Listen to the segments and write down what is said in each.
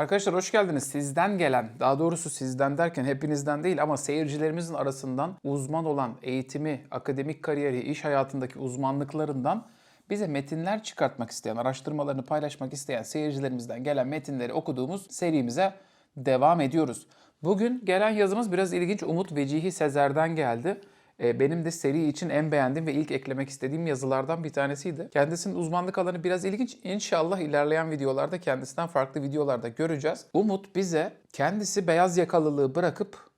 Arkadaşlar hoş geldiniz. Sizden gelen, daha doğrusu sizden derken hepinizden değil ama seyircilerimizin arasından uzman olan eğitimi, akademik kariyeri, iş hayatındaki uzmanlıklarından bize metinler çıkartmak isteyen, araştırmalarını paylaşmak isteyen seyircilerimizden gelen metinleri okuduğumuz serimize devam ediyoruz. Bugün gelen yazımız biraz ilginç. Umut Vecihi Sezer'den geldi. E, Benim de seri için en beğendiğim ve ilk eklemek istediğim yazılardan bir tanesiydi. Kendisinin uzmanlık alanı biraz ilginç. İnşallah ilerleyen videolarda kendisinden farklı videolarda göreceğiz. Umut bize kendisi beyaz yakalılığı bırakıp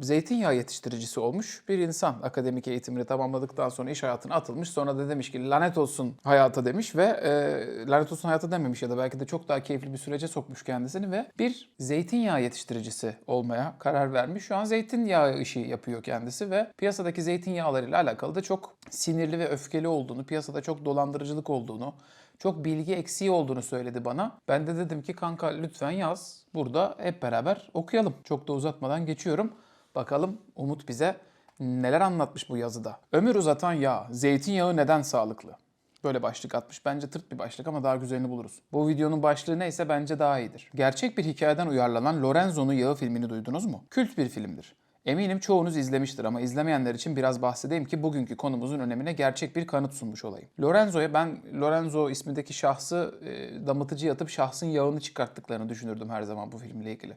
zeytinyağı yetiştiricisi olmuş bir insan. Akademik eğitimini tamamladıktan sonra iş hayatına atılmış. Sonra da demiş ki lanet olsun hayata demiş ve e, lanet olsun hayata dememiş ya da belki de çok daha keyifli bir sürece sokmuş kendisini ve bir zeytinyağı yetiştiricisi olmaya karar vermiş. Şu an zeytinyağı işi yapıyor kendisi ve piyasadaki zeytinyağlarıyla alakalı da çok sinirli ve öfkeli olduğunu, piyasada çok dolandırıcılık olduğunu, çok bilgi eksiği olduğunu söyledi bana. Ben de dedim ki kanka lütfen yaz. Burada hep beraber okuyalım. Çok da uzatmadan geçiyorum. Bakalım Umut bize neler anlatmış bu yazıda. Ömür uzatan yağ, zeytinyağı neden sağlıklı? Böyle başlık atmış. Bence tırt bir başlık ama daha güzelini buluruz. Bu videonun başlığı neyse bence daha iyidir. Gerçek bir hikayeden uyarlanan Lorenzo'nun Yağı filmini duydunuz mu? Kült bir filmdir. Eminim çoğunuz izlemiştir ama izlemeyenler için biraz bahsedeyim ki bugünkü konumuzun önemine gerçek bir kanıt sunmuş olayım. Lorenzo'ya ben Lorenzo ismindeki şahsı e, damıtıcıya atıp şahsın yağını çıkarttıklarını düşünürdüm her zaman bu filmle ilgili.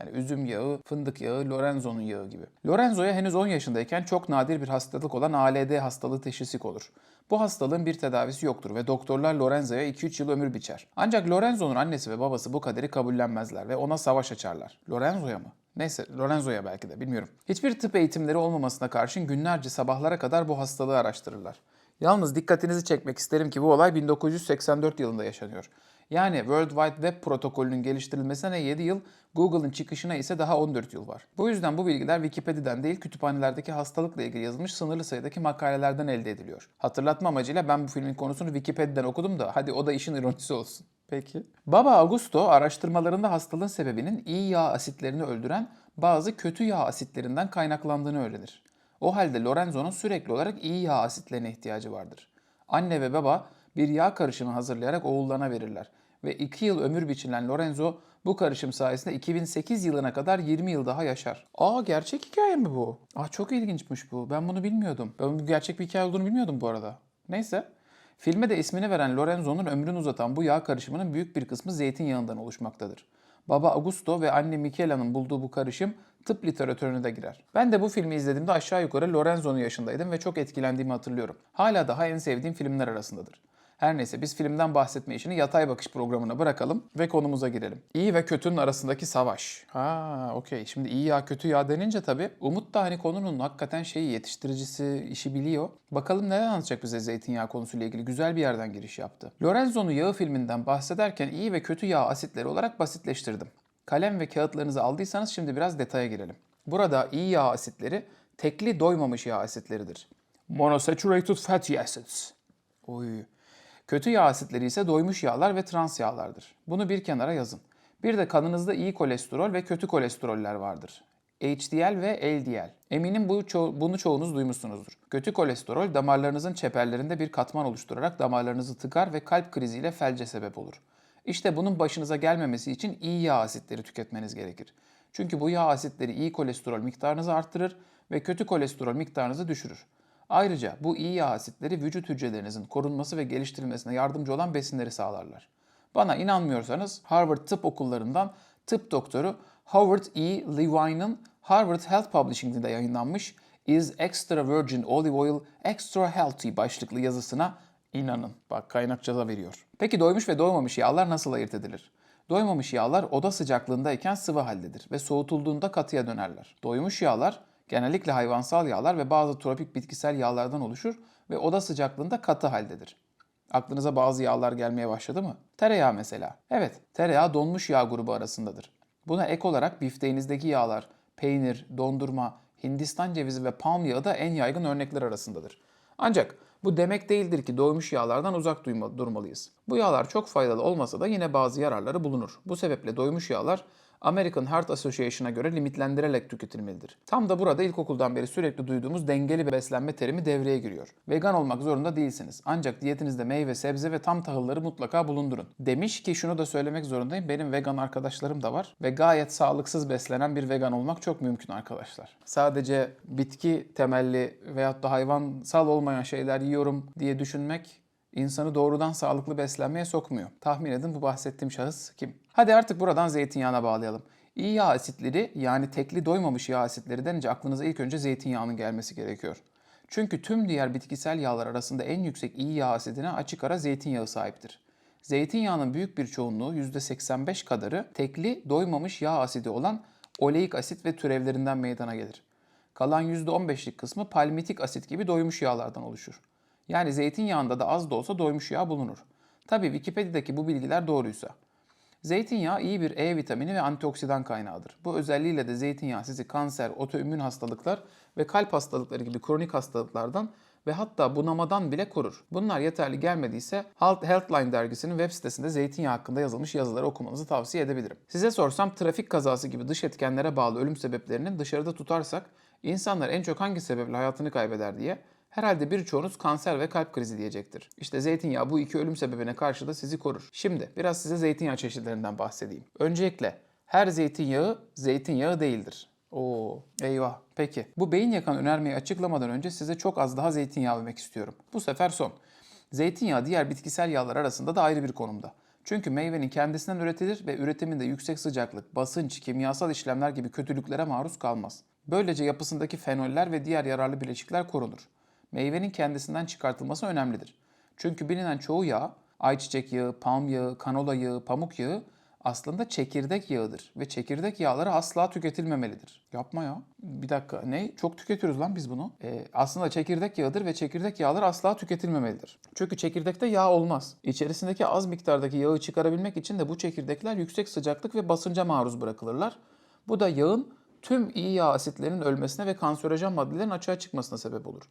Yani üzüm yağı, fındık yağı, Lorenzo'nun yağı gibi. Lorenzo'ya henüz 10 yaşındayken çok nadir bir hastalık olan ALD hastalığı teşhisi konur. Bu hastalığın bir tedavisi yoktur ve doktorlar Lorenzo'ya 2-3 yıl ömür biçer. Ancak Lorenzo'nun annesi ve babası bu kaderi kabullenmezler ve ona savaş açarlar. Lorenzo'ya mı? Neyse Lorenzo'ya belki de bilmiyorum. Hiçbir tıp eğitimleri olmamasına karşın günlerce sabahlara kadar bu hastalığı araştırırlar. Yalnız dikkatinizi çekmek isterim ki bu olay 1984 yılında yaşanıyor. Yani World Wide Web protokolünün geliştirilmesine 7 yıl, Google'ın çıkışına ise daha 14 yıl var. Bu yüzden bu bilgiler Wikipedia'dan değil kütüphanelerdeki hastalıkla ilgili yazılmış sınırlı sayıdaki makalelerden elde ediliyor. Hatırlatma amacıyla ben bu filmin konusunu Wikipedia'dan okudum da hadi o da işin ironisi olsun. Peki. Baba Augusto araştırmalarında hastalığın sebebinin iyi yağ asitlerini öldüren bazı kötü yağ asitlerinden kaynaklandığını öğrenir. O halde Lorenzo'nun sürekli olarak iyi yağ asitlerine ihtiyacı vardır. Anne ve baba bir yağ karışımı hazırlayarak oğullarına verirler. Ve 2 yıl ömür biçilen Lorenzo bu karışım sayesinde 2008 yılına kadar 20 yıl daha yaşar. Aa gerçek hikaye mi bu? Aa çok ilginçmiş bu. Ben bunu bilmiyordum. Ben bu gerçek bir hikaye olduğunu bilmiyordum bu arada. Neyse. Filme de ismini veren Lorenzo'nun ömrünü uzatan bu yağ karışımının büyük bir kısmı zeytinyağından oluşmaktadır. Baba Augusto ve anne Michela'nın bulduğu bu karışım tıp literatürüne de girer. Ben de bu filmi izlediğimde aşağı yukarı Lorenzo'nun yaşındaydım ve çok etkilendiğimi hatırlıyorum. Hala daha en sevdiğim filmler arasındadır. Her neyse biz filmden bahsetme işini yatay bakış programına bırakalım ve konumuza girelim. İyi ve kötünün arasındaki savaş. Ha okey. Şimdi iyi ya kötü ya denince tabii Umut da hani konunun hakikaten şeyi yetiştiricisi işi biliyor. Bakalım neler anlatacak bize zeytinyağı konusuyla ilgili güzel bir yerden giriş yaptı. Lorenzo'nun yağı filminden bahsederken iyi ve kötü yağ asitleri olarak basitleştirdim. Kalem ve kağıtlarınızı aldıysanız şimdi biraz detaya girelim. Burada iyi yağ asitleri tekli doymamış yağ asitleridir. Monosaturated fatty acids. Oy. Kötü yağ asitleri ise doymuş yağlar ve trans yağlardır. Bunu bir kenara yazın. Bir de kanınızda iyi kolesterol ve kötü kolesteroller vardır. HDL ve LDL. Eminim bu ço- bunu çoğunuz duymuşsunuzdur. Kötü kolesterol damarlarınızın çeperlerinde bir katman oluşturarak damarlarınızı tıkar ve kalp kriziyle felce sebep olur. İşte bunun başınıza gelmemesi için iyi yağ asitleri tüketmeniz gerekir. Çünkü bu yağ asitleri iyi kolesterol miktarınızı arttırır ve kötü kolesterol miktarınızı düşürür. Ayrıca bu iyi yağ asitleri vücut hücrelerinizin korunması ve geliştirilmesine yardımcı olan besinleri sağlarlar. Bana inanmıyorsanız Harvard Tıp Okullarından tıp doktoru Howard E. Levine'ın Harvard Health Publishing'de yayınlanmış Is Extra Virgin Olive Oil Extra Healthy başlıklı yazısına inanın. Bak kaynakçada veriyor. Peki doymuş ve doymamış yağlar nasıl ayırt edilir? Doymamış yağlar oda sıcaklığındayken sıvı haldedir ve soğutulduğunda katıya dönerler. Doymuş yağlar genellikle hayvansal yağlar ve bazı tropik bitkisel yağlardan oluşur ve oda sıcaklığında katı haldedir. Aklınıza bazı yağlar gelmeye başladı mı? Tereyağı mesela. Evet, tereyağı donmuş yağ grubu arasındadır. Buna ek olarak bifteğinizdeki yağlar, peynir, dondurma, Hindistan cevizi ve palm yağı da en yaygın örnekler arasındadır. Ancak bu demek değildir ki doymuş yağlardan uzak durmalıyız. Bu yağlar çok faydalı olmasa da yine bazı yararları bulunur. Bu sebeple doymuş yağlar American Heart Association'a göre limitlendirerek tüketilmelidir. Tam da burada ilkokuldan beri sürekli duyduğumuz dengeli beslenme terimi devreye giriyor. Vegan olmak zorunda değilsiniz. Ancak diyetinizde meyve, sebze ve tam tahılları mutlaka bulundurun. Demiş ki şunu da söylemek zorundayım. Benim vegan arkadaşlarım da var ve gayet sağlıksız beslenen bir vegan olmak çok mümkün arkadaşlar. Sadece bitki temelli veyahut da hayvansal olmayan şeyler yiyorum diye düşünmek insanı doğrudan sağlıklı beslenmeye sokmuyor. Tahmin edin bu bahsettiğim şahıs kim? Hadi artık buradan zeytinyağına bağlayalım. İyi yağ asitleri yani tekli doymamış yağ asitleri denince aklınıza ilk önce zeytinyağının gelmesi gerekiyor. Çünkü tüm diğer bitkisel yağlar arasında en yüksek iyi yağ asidine açık ara zeytinyağı sahiptir. Zeytinyağının büyük bir çoğunluğu %85 kadarı tekli doymamış yağ asidi olan oleik asit ve türevlerinden meydana gelir. Kalan %15'lik kısmı palmitik asit gibi doymuş yağlardan oluşur. Yani zeytinyağında da az da olsa doymuş yağ bulunur. Tabi Wikipedia'daki bu bilgiler doğruysa. Zeytinyağı iyi bir E vitamini ve antioksidan kaynağıdır. Bu özelliğiyle de zeytinyağı sizi kanser, otoimmün hastalıklar ve kalp hastalıkları gibi kronik hastalıklardan ve hatta bunamadan bile korur. Bunlar yeterli gelmediyse Healthline dergisinin web sitesinde zeytinyağı hakkında yazılmış yazıları okumanızı tavsiye edebilirim. Size sorsam trafik kazası gibi dış etkenlere bağlı ölüm sebeplerini dışarıda tutarsak insanlar en çok hangi sebeple hayatını kaybeder diye Herhalde birçoğunuz kanser ve kalp krizi diyecektir. İşte zeytinyağı bu iki ölüm sebebine karşı da sizi korur. Şimdi biraz size zeytinyağı çeşitlerinden bahsedeyim. Öncelikle her zeytinyağı zeytinyağı değildir. Oo, eyvah. Peki. Bu beyin yakan önermeyi açıklamadan önce size çok az daha zeytinyağı vermek istiyorum. Bu sefer son. Zeytinyağı diğer bitkisel yağlar arasında da ayrı bir konumda. Çünkü meyvenin kendisinden üretilir ve üretiminde yüksek sıcaklık, basınç, kimyasal işlemler gibi kötülüklere maruz kalmaz. Böylece yapısındaki fenoller ve diğer yararlı bileşikler korunur meyvenin kendisinden çıkartılması önemlidir. Çünkü bilinen çoğu yağ, ayçiçek yağı, palm yağı, kanola yağı, pamuk yağı aslında çekirdek yağıdır ve çekirdek yağları asla tüketilmemelidir. Yapma ya. Bir dakika ne? Çok tüketiyoruz lan biz bunu. Ee, aslında çekirdek yağıdır ve çekirdek yağlar asla tüketilmemelidir. Çünkü çekirdekte yağ olmaz. İçerisindeki az miktardaki yağı çıkarabilmek için de bu çekirdekler yüksek sıcaklık ve basınca maruz bırakılırlar. Bu da yağın tüm iyi yağ asitlerinin ölmesine ve kanserojen maddelerin açığa çıkmasına sebep olur.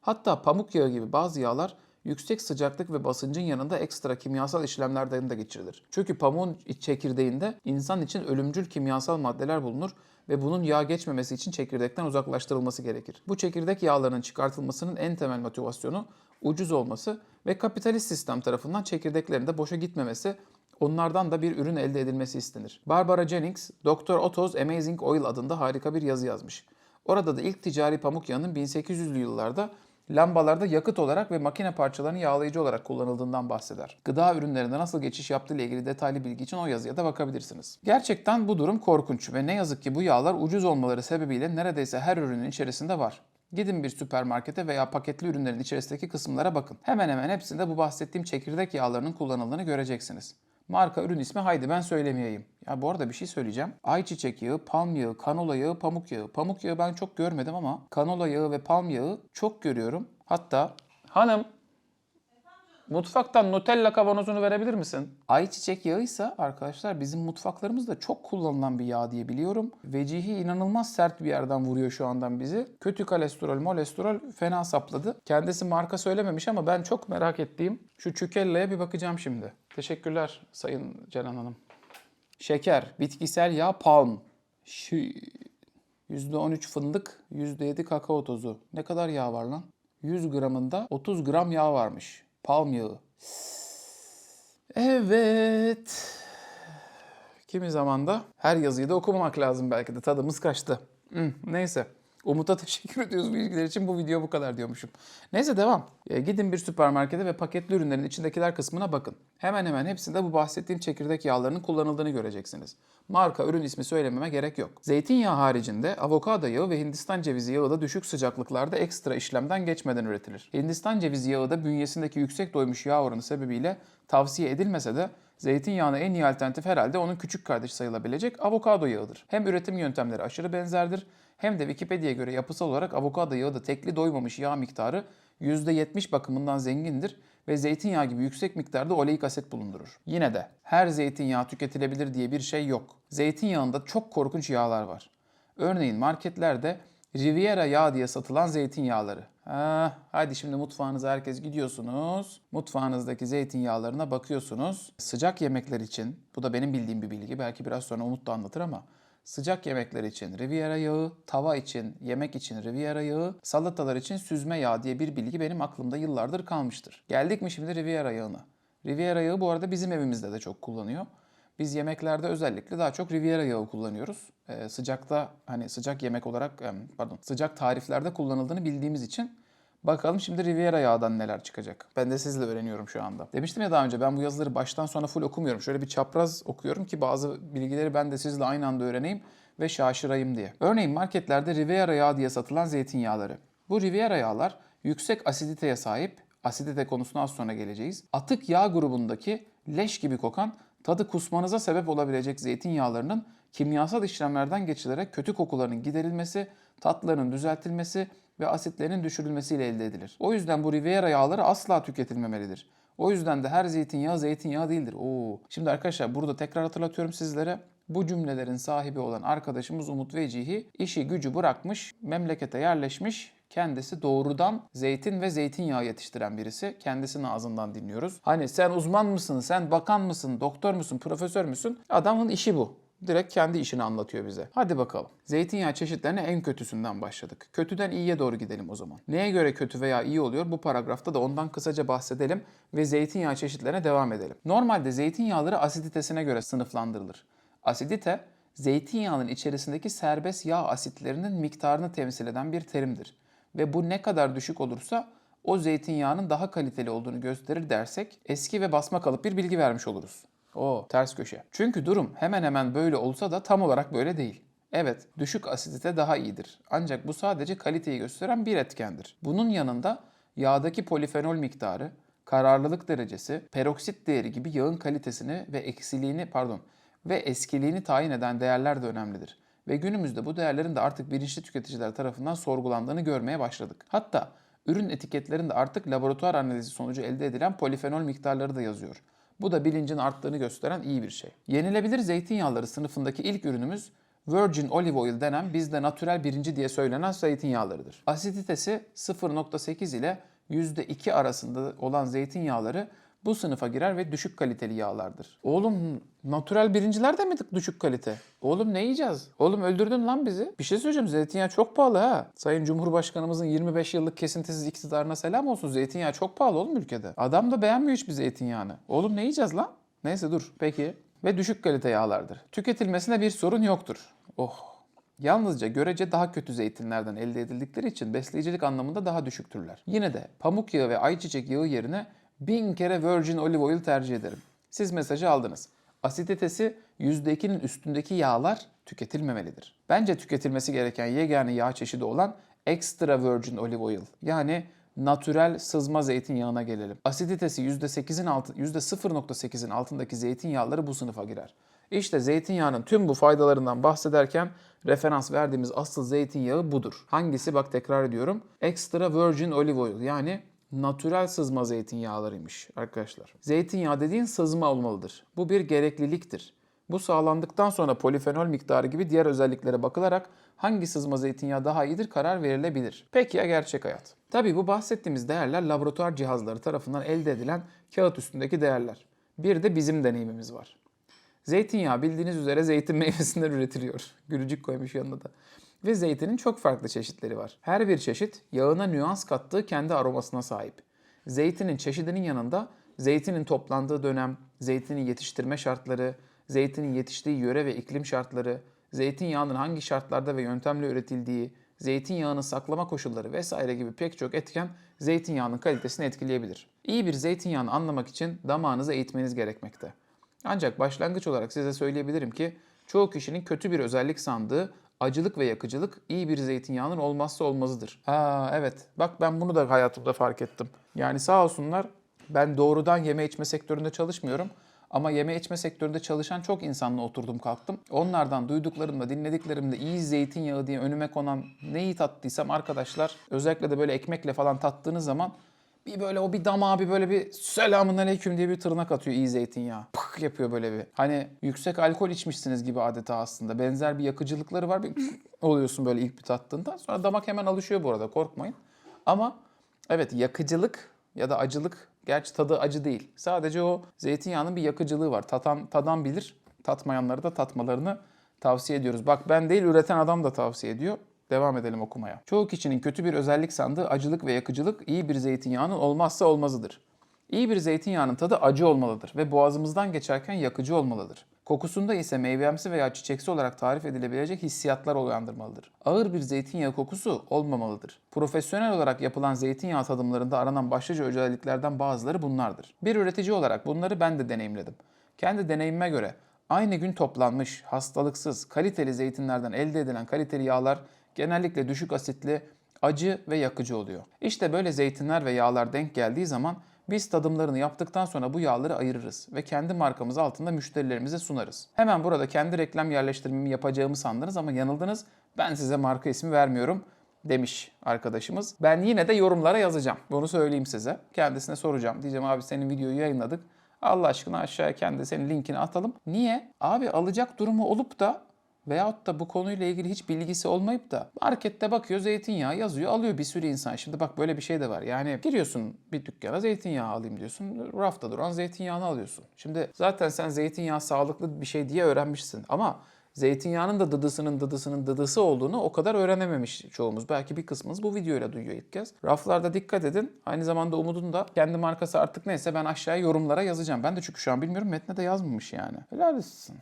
Hatta pamuk yağı gibi bazı yağlar yüksek sıcaklık ve basıncın yanında ekstra kimyasal işlemlerden de geçirilir. Çünkü pamuğun çekirdeğinde insan için ölümcül kimyasal maddeler bulunur ve bunun yağ geçmemesi için çekirdekten uzaklaştırılması gerekir. Bu çekirdek yağlarının çıkartılmasının en temel motivasyonu ucuz olması ve kapitalist sistem tarafından çekirdeklerin de boşa gitmemesi onlardan da bir ürün elde edilmesi istenir. Barbara Jennings, Dr. Otto's Amazing Oil adında harika bir yazı yazmış. Orada da ilk ticari pamuk yağının 1800'lü yıllarda lambalarda yakıt olarak ve makine parçalarının yağlayıcı olarak kullanıldığından bahseder. Gıda ürünlerinde nasıl geçiş yaptığı ile ilgili detaylı bilgi için o yazıya da bakabilirsiniz. Gerçekten bu durum korkunç ve ne yazık ki bu yağlar ucuz olmaları sebebiyle neredeyse her ürünün içerisinde var. Gidin bir süpermarkete veya paketli ürünlerin içerisindeki kısımlara bakın. Hemen hemen hepsinde bu bahsettiğim çekirdek yağlarının kullanıldığını göreceksiniz. Marka ürün ismi haydi ben söylemeyeyim. Ya bu arada bir şey söyleyeceğim. Ayçiçek yağı, palm yağı, kanola yağı, pamuk yağı. Pamuk yağı ben çok görmedim ama kanola yağı ve palm yağı çok görüyorum. Hatta hanım Mutfaktan Nutella kavanozunu verebilir misin? Ayçiçek yağı ise arkadaşlar bizim mutfaklarımızda çok kullanılan bir yağ diye biliyorum. Vecihi inanılmaz sert bir yerden vuruyor şu andan bizi. Kötü kolesterol, molesterol fena sapladı. Kendisi marka söylememiş ama ben çok merak ettiğim şu çükelleye bir bakacağım şimdi. Teşekkürler Sayın Ceren Hanım. Şeker, bitkisel yağ, palm. Şu %13 fındık, %7 kakao tozu. Ne kadar yağ var lan? 100 gramında 30 gram yağ varmış. Palm yağı. Evet. Kimi zaman da her yazıyı da okumamak lazım belki de tadımız kaçtı. Neyse. Umut'a teşekkür ediyoruz bilgiler için. Bu video bu kadar diyormuşum. Neyse devam. E, gidin bir süpermarkete ve paketli ürünlerin içindekiler kısmına bakın. Hemen hemen hepsinde bu bahsettiğim çekirdek yağlarının kullanıldığını göreceksiniz. Marka, ürün ismi söylememe gerek yok. Zeytinyağı haricinde avokado yağı ve Hindistan cevizi yağı da düşük sıcaklıklarda ekstra işlemden geçmeden üretilir. Hindistan cevizi yağı da bünyesindeki yüksek doymuş yağ oranı sebebiyle tavsiye edilmese de Zeytinyağına en iyi alternatif herhalde onun küçük kardeşi sayılabilecek avokado yağıdır. Hem üretim yöntemleri aşırı benzerdir hem de Wikipedia'ya göre yapısal olarak avokado yağı da tekli doymamış yağ miktarı %70 bakımından zengindir ve zeytinyağı gibi yüksek miktarda oleik asit bulundurur. Yine de her zeytinyağı tüketilebilir diye bir şey yok. Zeytinyağında çok korkunç yağlar var. Örneğin marketlerde Riviera yağ diye satılan zeytinyağları. Ha, hadi şimdi mutfağınıza herkes gidiyorsunuz. Mutfağınızdaki zeytinyağlarına bakıyorsunuz. Sıcak yemekler için, bu da benim bildiğim bir bilgi. Belki biraz sonra Umut da anlatır ama sıcak yemekler için Riviera yağı, tava için, yemek için Riviera yağı, salatalar için süzme yağ diye bir bilgi benim aklımda yıllardır kalmıştır. Geldik mi şimdi Riviera yağına? Riviera yağı bu arada bizim evimizde de çok kullanıyor. Biz yemeklerde özellikle daha çok Riviera yağı kullanıyoruz. Ee, sıcakta hani sıcak yemek olarak pardon sıcak tariflerde kullanıldığını bildiğimiz için bakalım şimdi Riviera yağdan neler çıkacak. Ben de sizle öğreniyorum şu anda. Demiştim ya daha önce ben bu yazıları baştan sona full okumuyorum. Şöyle bir çapraz okuyorum ki bazı bilgileri ben de sizle aynı anda öğreneyim ve şaşırayım diye. Örneğin marketlerde Riviera yağı diye satılan zeytinyağları. Bu Riviera yağlar yüksek asiditeye sahip asidite konusuna az sonra geleceğiz. Atık yağ grubundaki leş gibi kokan, tadı kusmanıza sebep olabilecek zeytinyağlarının kimyasal işlemlerden geçilerek kötü kokularının giderilmesi, tatlarının düzeltilmesi ve asitlerin düşürülmesiyle elde edilir. O yüzden bu Riviera yağları asla tüketilmemelidir. O yüzden de her zeytinyağı zeytinyağı değildir. Oo. Şimdi arkadaşlar burada tekrar hatırlatıyorum sizlere. Bu cümlelerin sahibi olan arkadaşımız Umut Vecihi işi gücü bırakmış, memlekete yerleşmiş, kendisi doğrudan zeytin ve zeytinyağı yetiştiren birisi. Kendisinin ağzından dinliyoruz. Hani sen uzman mısın, sen bakan mısın, doktor musun, profesör müsün? Adamın işi bu. Direkt kendi işini anlatıyor bize. Hadi bakalım. Zeytinyağı çeşitlerine en kötüsünden başladık. Kötüden iyiye doğru gidelim o zaman. Neye göre kötü veya iyi oluyor? Bu paragrafta da ondan kısaca bahsedelim ve zeytinyağı çeşitlerine devam edelim. Normalde zeytinyağları asiditesine göre sınıflandırılır. Asidite, zeytinyağının içerisindeki serbest yağ asitlerinin miktarını temsil eden bir terimdir. Ve bu ne kadar düşük olursa o zeytinyağının daha kaliteli olduğunu gösterir dersek eski ve basma kalıp bir bilgi vermiş oluruz. O ters köşe. Çünkü durum hemen hemen böyle olsa da tam olarak böyle değil. Evet, düşük asidite daha iyidir. Ancak bu sadece kaliteyi gösteren bir etkendir. Bunun yanında yağdaki polifenol miktarı, kararlılık derecesi, peroksit değeri gibi yağın kalitesini ve eksiliğini pardon ve eskiliğini tayin eden değerler de önemlidir. Ve günümüzde bu değerlerin de artık bilinçli tüketiciler tarafından sorgulandığını görmeye başladık. Hatta ürün etiketlerinde artık laboratuvar analizi sonucu elde edilen polifenol miktarları da yazıyor. Bu da bilincin arttığını gösteren iyi bir şey. Yenilebilir zeytinyağları sınıfındaki ilk ürünümüz Virgin Olive Oil denen bizde natürel birinci diye söylenen zeytinyağlarıdır. Asiditesi 0.8 ile %2 arasında olan zeytinyağları bu sınıfa girer ve düşük kaliteli yağlardır. Oğlum natürel birinciler de mi düşük kalite? Oğlum ne yiyeceğiz? Oğlum öldürdün lan bizi. Bir şey söyleyeceğim zeytinyağı çok pahalı ha. Sayın Cumhurbaşkanımızın 25 yıllık kesintisiz iktidarına selam olsun. Zeytinyağı çok pahalı oğlum ülkede. Adam da beğenmiyor hiçbir zeytinyağını. Oğlum ne yiyeceğiz lan? Neyse dur. Peki. Ve düşük kalite yağlardır. Tüketilmesine bir sorun yoktur. Oh. Yalnızca görece daha kötü zeytinlerden elde edildikleri için besleyicilik anlamında daha düşüktürler. Yine de pamuk yağı ve ayçiçek yağı yerine bin kere virgin olive oil tercih ederim. Siz mesajı aldınız. Asiditesi %2'nin üstündeki yağlar tüketilmemelidir. Bence tüketilmesi gereken yegane yağ çeşidi olan extra virgin olive oil yani natürel sızma zeytinyağına gelelim. Asiditesi %8'in altı, %0.8'in altındaki zeytinyağları bu sınıfa girer. İşte zeytinyağının tüm bu faydalarından bahsederken referans verdiğimiz asıl zeytinyağı budur. Hangisi? Bak tekrar ediyorum. Extra virgin olive oil yani natürel sızma zeytinyağlarıymış arkadaşlar. Zeytinyağı dediğin sızma olmalıdır. Bu bir gerekliliktir. Bu sağlandıktan sonra polifenol miktarı gibi diğer özelliklere bakılarak hangi sızma zeytinyağı daha iyidir karar verilebilir. Peki ya gerçek hayat? Tabii bu bahsettiğimiz değerler laboratuvar cihazları tarafından elde edilen kağıt üstündeki değerler. Bir de bizim deneyimimiz var. Zeytinyağı bildiğiniz üzere zeytin meyvesinden üretiliyor. Gülücük koymuş yanına da. Ve zeytinin çok farklı çeşitleri var. Her bir çeşit yağına nüans kattığı kendi aromasına sahip. Zeytinin çeşidinin yanında zeytinin toplandığı dönem, zeytinin yetiştirme şartları, zeytinin yetiştiği yöre ve iklim şartları, zeytinyağının hangi şartlarda ve yöntemle üretildiği, zeytinyağının saklama koşulları vesaire gibi pek çok etken zeytinyağının kalitesini etkileyebilir. İyi bir zeytinyağını anlamak için damağınızı eğitmeniz gerekmekte. Ancak başlangıç olarak size söyleyebilirim ki çoğu kişinin kötü bir özellik sandığı acılık ve yakıcılık iyi bir zeytinyağının olmazsa olmazıdır. Ha evet bak ben bunu da hayatımda fark ettim. Yani sağ olsunlar ben doğrudan yeme içme sektöründe çalışmıyorum. Ama yeme içme sektöründe çalışan çok insanla oturdum kalktım. Onlardan duyduklarımda, dinlediklerimde iyi zeytinyağı diye önüme konan neyi tattıysam arkadaşlar özellikle de böyle ekmekle falan tattığınız zaman bir böyle o bir damağa bir böyle bir selamun aleyküm diye bir tırnak atıyor iyi zeytinyağı. Pık yapıyor böyle bir. Hani yüksek alkol içmişsiniz gibi adeta aslında. Benzer bir yakıcılıkları var. Bir oluyorsun böyle ilk bir tattığında. Sonra damak hemen alışıyor bu arada korkmayın. Ama evet yakıcılık ya da acılık gerçi tadı acı değil. Sadece o zeytinyağının bir yakıcılığı var. Tatan, tadan bilir. Tatmayanları da tatmalarını tavsiye ediyoruz. Bak ben değil üreten adam da tavsiye ediyor. Devam edelim okumaya. Çoğu kişinin kötü bir özellik sandığı acılık ve yakıcılık iyi bir zeytinyağının olmazsa olmazıdır. İyi bir zeytinyağının tadı acı olmalıdır ve boğazımızdan geçerken yakıcı olmalıdır. Kokusunda ise meyvemsi veya çiçeksi olarak tarif edilebilecek hissiyatlar uyandırmalıdır. Ağır bir zeytinyağı kokusu olmamalıdır. Profesyonel olarak yapılan zeytinyağı tadımlarında aranan başlıca özelliklerden bazıları bunlardır. Bir üretici olarak bunları ben de deneyimledim. Kendi deneyimime göre aynı gün toplanmış, hastalıksız, kaliteli zeytinlerden elde edilen kaliteli yağlar genellikle düşük asitli, acı ve yakıcı oluyor. İşte böyle zeytinler ve yağlar denk geldiği zaman biz tadımlarını yaptıktan sonra bu yağları ayırırız ve kendi markamız altında müşterilerimize sunarız. Hemen burada kendi reklam yerleştirmemi yapacağımı sandınız ama yanıldınız. Ben size marka ismi vermiyorum demiş arkadaşımız. Ben yine de yorumlara yazacağım. Bunu söyleyeyim size. Kendisine soracağım. Diyeceğim abi senin videoyu yayınladık. Allah aşkına aşağıya kendi senin linkini atalım. Niye? Abi alacak durumu olup da veyahut da bu konuyla ilgili hiç bilgisi olmayıp da markette bakıyor zeytinyağı yazıyor alıyor bir sürü insan. Şimdi bak böyle bir şey de var. Yani giriyorsun bir dükkana zeytinyağı alayım diyorsun. Rafta duran zeytinyağını alıyorsun. Şimdi zaten sen zeytinyağı sağlıklı bir şey diye öğrenmişsin. Ama zeytinyağının da dıdısının dıdısının dıdısı olduğunu o kadar öğrenememiş çoğumuz. Belki bir kısmınız bu videoyla duyuyor ilk kez. Raflarda dikkat edin. Aynı zamanda Umut'un da kendi markası artık neyse ben aşağıya yorumlara yazacağım. Ben de çünkü şu an bilmiyorum metne de yazmamış yani. Helal olsun.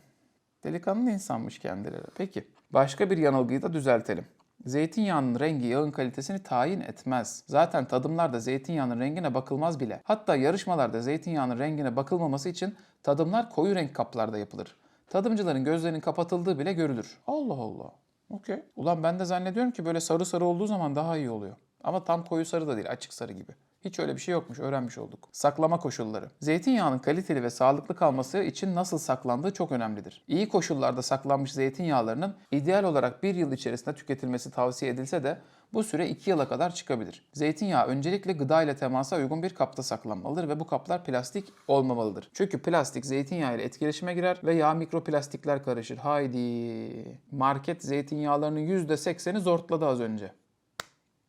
Delikanlı insanmış kendileri. Peki. Başka bir yanılgıyı da düzeltelim. Zeytinyağının rengi yağın kalitesini tayin etmez. Zaten tadımlarda zeytinyağının rengine bakılmaz bile. Hatta yarışmalarda zeytinyağının rengine bakılmaması için tadımlar koyu renk kaplarda yapılır. Tadımcıların gözlerinin kapatıldığı bile görülür. Allah Allah. Okey. Ulan ben de zannediyorum ki böyle sarı sarı olduğu zaman daha iyi oluyor. Ama tam koyu sarı da değil, açık sarı gibi. Hiç öyle bir şey yokmuş, öğrenmiş olduk. Saklama koşulları. Zeytinyağının kaliteli ve sağlıklı kalması için nasıl saklandığı çok önemlidir. İyi koşullarda saklanmış zeytinyağlarının ideal olarak bir yıl içerisinde tüketilmesi tavsiye edilse de bu süre 2 yıla kadar çıkabilir. Zeytinyağı öncelikle gıda ile temasa uygun bir kapta saklanmalıdır ve bu kaplar plastik olmamalıdır. Çünkü plastik zeytinyağı ile etkileşime girer ve yağ mikroplastikler karışır. Haydi. Market zeytinyağlarının %80'i zortladı az önce.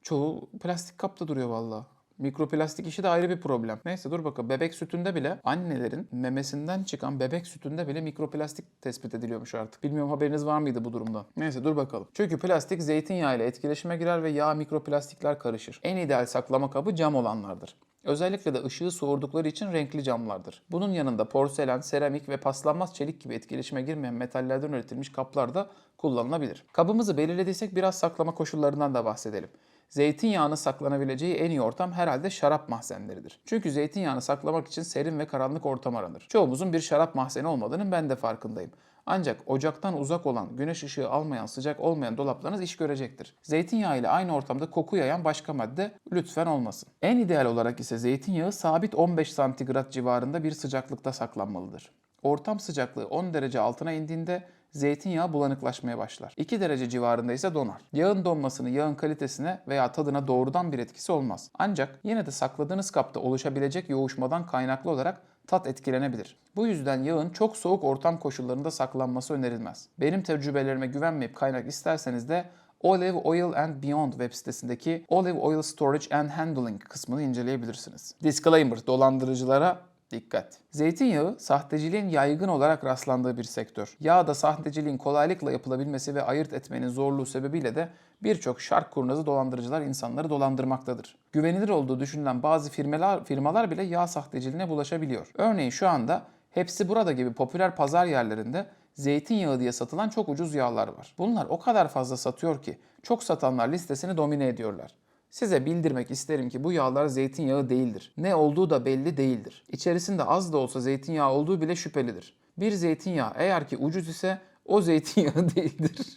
Çoğu plastik kapta duruyor vallahi. Mikroplastik işi de ayrı bir problem. Neyse dur bakalım. Bebek sütünde bile annelerin memesinden çıkan bebek sütünde bile mikroplastik tespit ediliyormuş artık. Bilmiyorum haberiniz var mıydı bu durumdan? Neyse dur bakalım. Çünkü plastik zeytinyağı ile etkileşime girer ve yağ mikroplastikler karışır. En ideal saklama kabı cam olanlardır. Özellikle de ışığı soğurdukları için renkli camlardır. Bunun yanında porselen, seramik ve paslanmaz çelik gibi etkileşime girmeyen metallerden üretilmiş kaplar da kullanılabilir. Kabımızı belirlediysek biraz saklama koşullarından da bahsedelim. Zeytinyağını saklanabileceği en iyi ortam herhalde şarap mahzenleridir. Çünkü zeytinyağını saklamak için serin ve karanlık ortam aranır. Çoğumuzun bir şarap mahzeni olmadığının ben de farkındayım. Ancak ocaktan uzak olan, güneş ışığı almayan, sıcak olmayan dolaplarınız iş görecektir. Zeytinyağı ile aynı ortamda koku yayan başka madde lütfen olmasın. En ideal olarak ise zeytinyağı sabit 15 santigrat civarında bir sıcaklıkta saklanmalıdır. Ortam sıcaklığı 10 derece altına indiğinde zeytinyağı bulanıklaşmaya başlar. 2 derece civarında ise donar. Yağın donmasını yağın kalitesine veya tadına doğrudan bir etkisi olmaz. Ancak yine de sakladığınız kapta oluşabilecek yoğuşmadan kaynaklı olarak tat etkilenebilir. Bu yüzden yağın çok soğuk ortam koşullarında saklanması önerilmez. Benim tecrübelerime güvenmeyip kaynak isterseniz de Olive Oil and Beyond web sitesindeki Olive Oil Storage and Handling kısmını inceleyebilirsiniz. Disclaimer, dolandırıcılara Dikkat. Zeytinyağı sahteciliğin yaygın olarak rastlandığı bir sektör. Yağ da sahteciliğin kolaylıkla yapılabilmesi ve ayırt etmenin zorluğu sebebiyle de birçok şark kurnazı dolandırıcılar insanları dolandırmaktadır. Güvenilir olduğu düşünülen bazı firmalar, firmalar bile yağ sahteciliğine bulaşabiliyor. Örneğin şu anda hepsi burada gibi popüler pazar yerlerinde zeytinyağı diye satılan çok ucuz yağlar var. Bunlar o kadar fazla satıyor ki çok satanlar listesini domine ediyorlar. Size bildirmek isterim ki bu yağlar zeytinyağı değildir. Ne olduğu da belli değildir. İçerisinde az da olsa zeytinyağı olduğu bile şüphelidir. Bir zeytinyağı eğer ki ucuz ise o zeytinyağı değildir.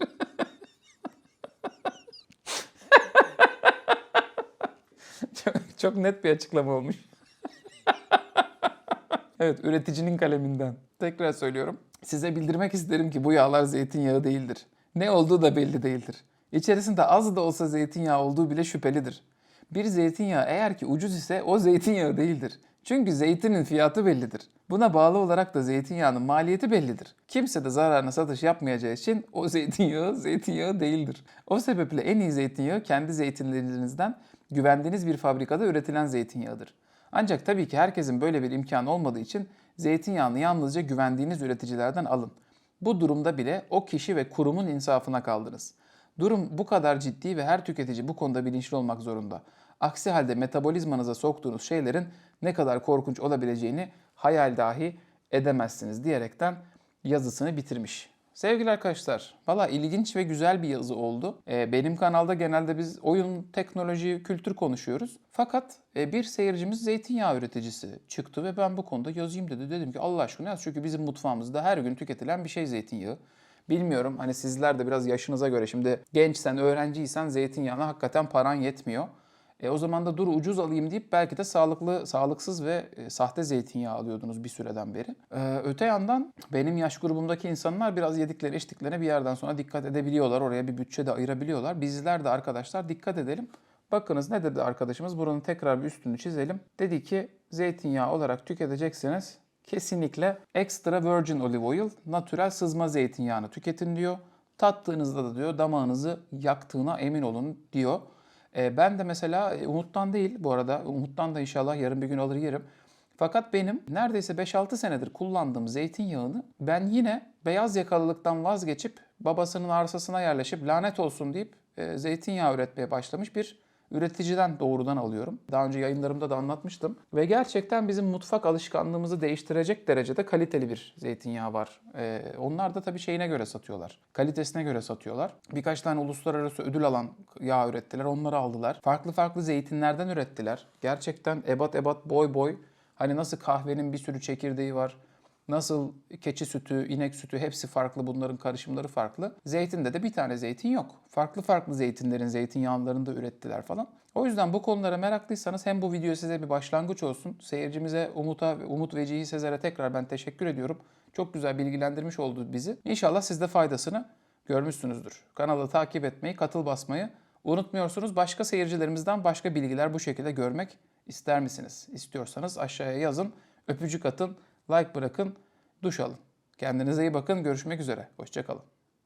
çok, çok net bir açıklama olmuş. evet, üreticinin kaleminden. Tekrar söylüyorum. Size bildirmek isterim ki bu yağlar zeytinyağı değildir. Ne olduğu da belli değildir. İçerisinde az da olsa zeytinyağı olduğu bile şüphelidir. Bir zeytinyağı eğer ki ucuz ise o zeytinyağı değildir. Çünkü zeytinin fiyatı bellidir. Buna bağlı olarak da zeytinyağının maliyeti bellidir. Kimse de zararına satış yapmayacağı için o zeytinyağı zeytinyağı değildir. O sebeple en iyi zeytinyağı kendi zeytinlerinizden güvendiğiniz bir fabrikada üretilen zeytinyağıdır. Ancak tabii ki herkesin böyle bir imkanı olmadığı için zeytinyağını yalnızca güvendiğiniz üreticilerden alın. Bu durumda bile o kişi ve kurumun insafına kaldınız. Durum bu kadar ciddi ve her tüketici bu konuda bilinçli olmak zorunda. Aksi halde metabolizmanıza soktuğunuz şeylerin ne kadar korkunç olabileceğini hayal dahi edemezsiniz diyerekten yazısını bitirmiş. Sevgili arkadaşlar, valla ilginç ve güzel bir yazı oldu. Ee, benim kanalda genelde biz oyun, teknoloji, kültür konuşuyoruz. Fakat e, bir seyircimiz zeytinyağı üreticisi çıktı ve ben bu konuda yazayım dedi. Dedim ki Allah aşkına yaz çünkü bizim mutfağımızda her gün tüketilen bir şey zeytinyağı. Bilmiyorum hani sizler de biraz yaşınıza göre şimdi gençsen, öğrenciysen zeytinyağına hakikaten paran yetmiyor. E, o zaman da dur ucuz alayım deyip belki de sağlıklı, sağlıksız ve e, sahte zeytinyağı alıyordunuz bir süreden beri. E, öte yandan benim yaş grubumdaki insanlar biraz yedikleri içtiklerine bir yerden sonra dikkat edebiliyorlar. Oraya bir bütçe de ayırabiliyorlar. Bizler de arkadaşlar dikkat edelim. Bakınız ne dedi arkadaşımız? Buranın tekrar bir üstünü çizelim. Dedi ki zeytinyağı olarak tüketecekseniz kesinlikle extra virgin olive oil, natürel sızma zeytinyağını tüketin diyor. Tattığınızda da diyor damağınızı yaktığına emin olun diyor. E, ben de mesela e, Umut'tan değil bu arada. Umut'tan da inşallah yarın bir gün alır yerim. Fakat benim neredeyse 5-6 senedir kullandığım zeytinyağını ben yine beyaz yakalılıktan vazgeçip babasının arsasına yerleşip lanet olsun deyip e, zeytinyağı üretmeye başlamış bir üreticiden doğrudan alıyorum. Daha önce yayınlarımda da anlatmıştım. Ve gerçekten bizim mutfak alışkanlığımızı değiştirecek derecede kaliteli bir zeytinyağı var. Ee, onlar da tabii şeyine göre satıyorlar. Kalitesine göre satıyorlar. Birkaç tane uluslararası ödül alan yağ ürettiler. Onları aldılar. Farklı farklı zeytinlerden ürettiler. Gerçekten ebat ebat boy boy. Hani nasıl kahvenin bir sürü çekirdeği var. Nasıl keçi sütü, inek sütü hepsi farklı bunların karışımları farklı. Zeytinde de bir tane zeytin yok. Farklı farklı zeytinlerin zeytinyağlarını da ürettiler falan. O yüzden bu konulara meraklıysanız hem bu video size bir başlangıç olsun. Seyircimize Umut'a, Umut Vecihi Sezer'e tekrar ben teşekkür ediyorum. Çok güzel bilgilendirmiş oldu bizi. İnşallah siz de faydasını görmüşsünüzdür. Kanalı takip etmeyi, katıl basmayı unutmuyorsunuz. Başka seyircilerimizden başka bilgiler bu şekilde görmek ister misiniz? İstiyorsanız aşağıya yazın, öpücük atın, like bırakın, duş alın. Kendinize iyi bakın. Görüşmek üzere. Hoşçakalın.